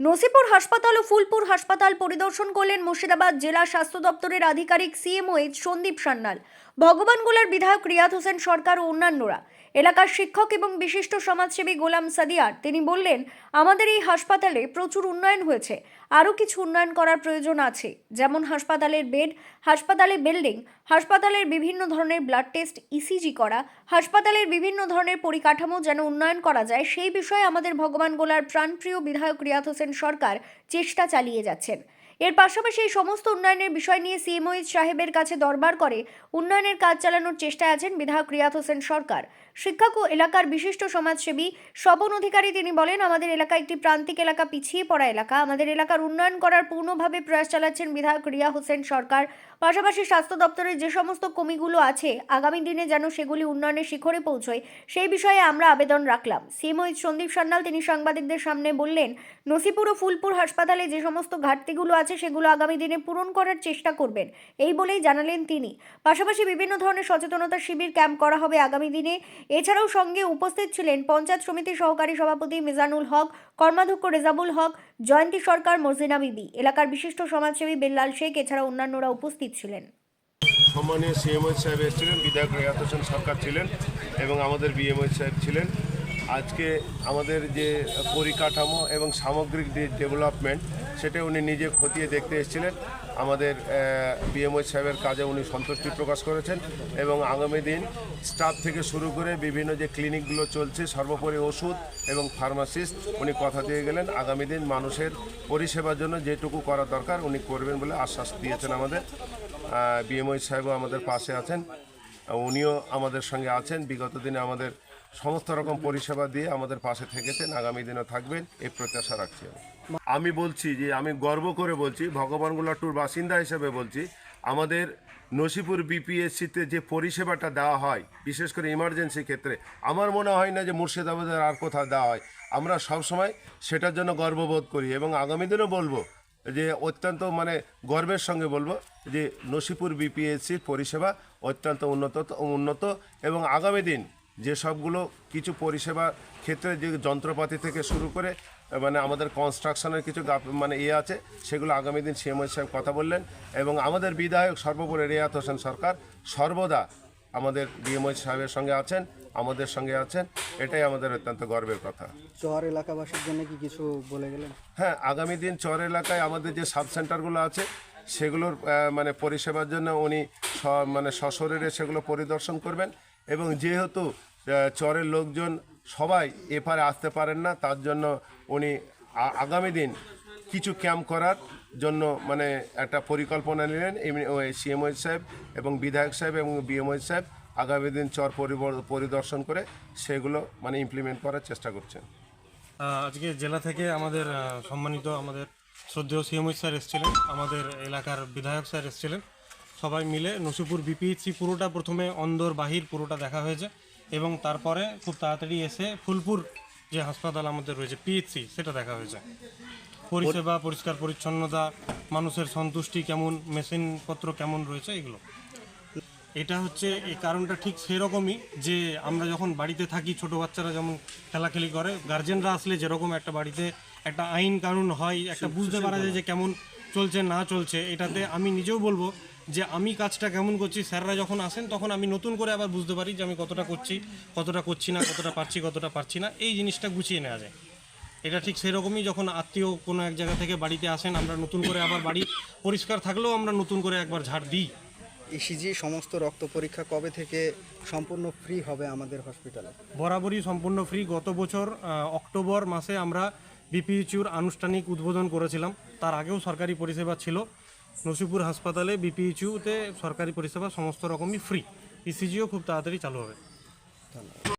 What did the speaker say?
নসিপুর হাসপাতাল ও ফুলপুর হাসপাতাল পরিদর্শন করলেন মুর্শিদাবাদ জেলা স্বাস্থ্য দপ্তরের আধিকারিক সিএমওএইচ সন্দীপ সান্যাল। ভগবানগোলার বিধায়ক রিয়াদ হোসেন সরকার ও অন্যান্যরা। এলাকার শিক্ষক এবং বিশিষ্ট সমাজসেবী গোলাম সাদিয়ার, তিনি বললেন, আমাদের এই হাসপাতালে প্রচুর উন্নয়ন হয়েছে। আরও কিছু উন্নয়ন করার প্রয়োজন আছে। যেমন হাসপাতালের বেড, হাসপাতালে বিল্ডিং, হাসপাতালের বিভিন্ন ধরনের ব্লাড টেস্ট ইসিজি করা, হাসপাতালের বিভিন্ন ধরনের পরিকাঠামো যেন উন্নয়ন করা যায়, সেই বিষয়ে আমাদের ভগবান গোলার প্রাণপ্রিয় বিধায়ক রিয়াদ হোসেন সরকার চেষ্টা চালিয়ে যাচ্ছেন। এর পাশাপাশি এই সমস্ত উন্নয়নের বিষয় নিয়ে সিএমওইজ সাহেবের কাছে দরবার করে উন্নয়নের কাজ চালানোর চেষ্টায় আছেন বিধায়ক রিয়াদ হোসেন সরকার। শিক্ষক ও এলাকার বিশিষ্ট সমাজসেবী স্বপন অধিকারী তিনি বলেন, আমাদের এলাকা একটি প্রান্তিক এলাকা, পিছিয়ে পড়া এলাকা। আমাদের এলাকার উন্নয়ন করার পূর্ণভাবে প্রয়াস চালাচ্ছেন বিধায়ক রিয়া হোসেন সরকার। পাশাপাশি স্বাস্থ্য দপ্তরের যে সমস্ত কমিগুলো আছে, আগামী দিনে যেন সেগুলি উন্নয়নের শিখরে পৌঁছয়, সেই বিষয়ে আমরা আবেদন রাখলাম। সিএমওইচ সন্দীপ সান্যাল তিনি সাংবাদিকদের সামনে বললেন, নসিপুর ও ফুলপুর হাসপাতালে যে সমস্ত ঘাটতিগুলো আছে সেগুলো আগামী দিনে পূরণ করার চেষ্টা করবেন। এই বলেই জানালেন তিনি। পাশাপাশি বিভিন্ন ধরনের সচেতনতা শিবির ক্যাম্প করা হবে আগামী দিনে। এছাড়াও সঙ্গে উপস্থিত ছিলেন পঞ্চায়েত সমিতির সহকারী সভাপতি মিজানুল হক, কর্মাধ্যক্ষ রেজাবুল হক, জয়ন্তী সরকার মর্জিনা বিবি, এলাকার বিশিষ্ট সমাজসেবী বেল্লাল শেখ এছাড়া অন্যান্যরা উপস্থিত ছিলেন। সম্মানীয় সিএমএইচ সাহেব এসেছিলেন, বিধায়ক রেয়াত হোসেন সরকার ছিলেন এবং আমাদের বিএমএইচ সাহেব ছিলেন। আজকে আমাদের যে পরিকাঠামো এবং সামগ্রিক যে ডেভেলপমেন্ট, সেটা উনি নিজে খতিয়ে দেখতে এসেছিলেন। আমাদের বিএমএইচ সাহেবের কাজে উনি সন্তুষ্টি প্রকাশ করেছেন এবং আগামী দিন স্টাফ থেকে শুরু করে বিভিন্ন যে ক্লিনিকগুলো চলছে, সর্বোপরি ওষুধ এবং ফার্মাসিস্ট, উনি কথা দিয়ে গেলেন। আগামী দিন মানুষের পরিষেবার জন্য যেটুকু করা দরকার উনি করবেন বলে আশ্বাস দিয়েছেন আমাদের। বিএমওই সাহেবও আমাদের পাশে আছেন। উনিও আমাদের সঙ্গে আছেন। বিগত দিনে আমাদের সমস্ত রকম পরিষেবা দিয়ে আমাদের পাশে থেকেছেন, আগামী দিনও থাকবেন, এই প্রত্যাশা রাখছি আমি। আমি বলছি যে, আমি গর্ব করে বলছি ভগবানগোলা টুর বাসিন্দা হিসেবে বলছি, আমাদের নসিপুর বিপিএসসিতে যে পরিষেবাটা দেওয়া হয়, বিশেষ করে ইমার্জেন্সি ক্ষেত্রে, আমার মনে হয় না যে মুর্শিদাবাদের আর কোথাও দেওয়া হয়। আমরা সবসময় সেটার জন্য গর্ববোধ করি এবং আগামী দিনও বলব যে, অত্যন্ত মানে গর্বের সঙ্গে বলব যে, নসিপুর বিপিএসসির পরিষেবা অত্যন্ত উন্নত উন্নত এবং আগামী দিন যে সবগুলো কিছু পরিষেবা ক্ষেত্রে যে যন্ত্রপাতি থেকে শুরু করে মানে আমাদের কনস্ট্রাকশনের কিছু মানে ইয়ে আছে সেগুলো আগামী দিন সিএমএস সাহেব কথা বললেন এবং আমাদের বিধায়ক সর্বোপরি রেয়াত হোসেন সরকার সর্বদা আমাদের ডিএমএস সাহেবের সঙ্গে আছেন আমাদের সঙ্গে আছেন এটাই আমাদের অত্যন্ত গর্বের কথা। চর এলাকাবাসীর জন্য কি কিছু বলে গেলেন? হ্যাঁ আগামী দিন চর এলাকায় আমাদের যে সাব সেন্টারগুলো আছে সেগুলোর মানে পরিষেবার জন্য উনি স- মানে সশরীরে সেগুলো পরিদর্শন করবেন। এবং যেহেতু চরের লোকজন সবাই এপারে আসতে পারেন না, তার জন্য উনি আগামী দিন কিছু ক্যাম্প করার জন্য মানে একটা পরিকল্পনা নিলেন এমনি সিএমওই সাহেব এবং বিধায়ক সাহেব এবং বিএমওই সাহেব আগামী দিন চর পরিদর্শন করে সেগুলো মানে ইমপ্লিমেন্ট করার চেষ্টা করছেন। আজকে জেলা থেকে আমাদের সম্মানিত আমাদের শ্রদ্ধেয় সিএমই স্যার এসেছিলেন, আমাদের এলাকার বিধায়ক স্যার এসেছিলেন। সবাই মিলে নসিপুর বিপিএসসি পুরোটা প্রথমে অন্দর বাহির পুরোটা দেখা হয়েছে এবং তারপরে খুব তাড়াতাড়ি এসে ফুলপুর যে হাসপাতাল আমাদের রয়েছে পিএইচসি সেটা দেখা হয়েছে। পরিষেবা পরিষ্কার পরিচ্ছন্নতা মানুষের সন্তুষ্টি কেমন মেশিনপত্র কেমন রয়েছে এগুলো। এটা হচ্ছে এই কারণটা ঠিক সেরকমই যে আমরা যখন বাড়িতে থাকি ছোট বাচ্চারা যেমন খেলাখেলি করে গার্জেনরা আসলে যেরকম একটা বাড়িতে একটা আইন কানুন হয় একটা বুঝতে পারা যায় যে কেমন চলছে না চলছে এটাতে আমি নিজেও বলব যে আমি কাজটা কেমন করছি স্যাররা যখন আসেন তখন আমি নতুন করে আবার বুঝতে পারি যে আমি কতটা করছি কতটা করছি না কতটা পারছি কতটা পারছি না। এই জিনিসটা গুছিয়ে নেওয়া যায়। এটা ঠিক সেরকমই যখন আত্মীয় কোনো এক জায়গা থেকে বাড়িতে আসেন আমরা নতুন করে আবার বাড়ি পরিষ্কার থাকলেও আমরা নতুন করে একবার ঝাড় দিই। ইসিজি সমস্ত রক্ত পরীক্ষা কবে থেকে সম্পূর্ণ ফ্রি হবে আমাদের হসপিটালে বরাবরই সম্পূর্ণ ফ্রি গত বছর অক্টোবর মাসে আমরা বিপিএইচইউর আনুষ্ঠানিক উদ্বোধন করেছিলাম। তার আগেও সরকারি পরিষেবা ছিল। নসিপুর হাসপাতালে বিপিএইচইউতে সরকারি পরিষেবা সমস্ত রকমই ফ্রি ইসিজিও খুব তাড়াতাড়ি চালু হবে।